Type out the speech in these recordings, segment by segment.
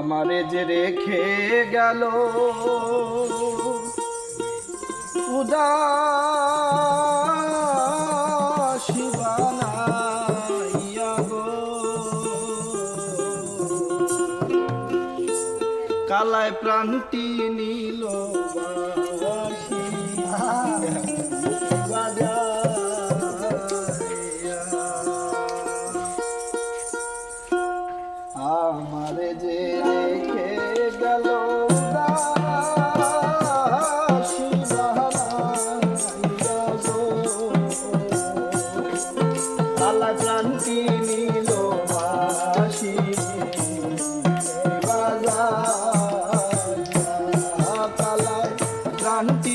আমারে যে রেখে গেল। উদাসিবানাইয়া কালায় প্রাণটি নীল জ্বালা ক্লান্তি নীল বাসি বাজার ক্লান্তি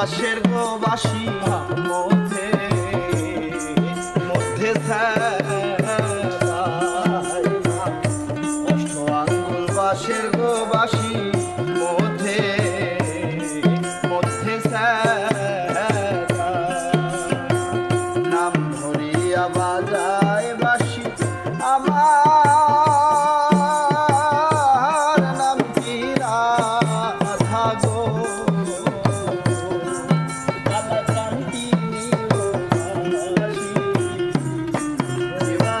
বাসের গো বাসি মধ্যে মধ্যে অষ্ট আঙ্গুল বাসের গো Happy.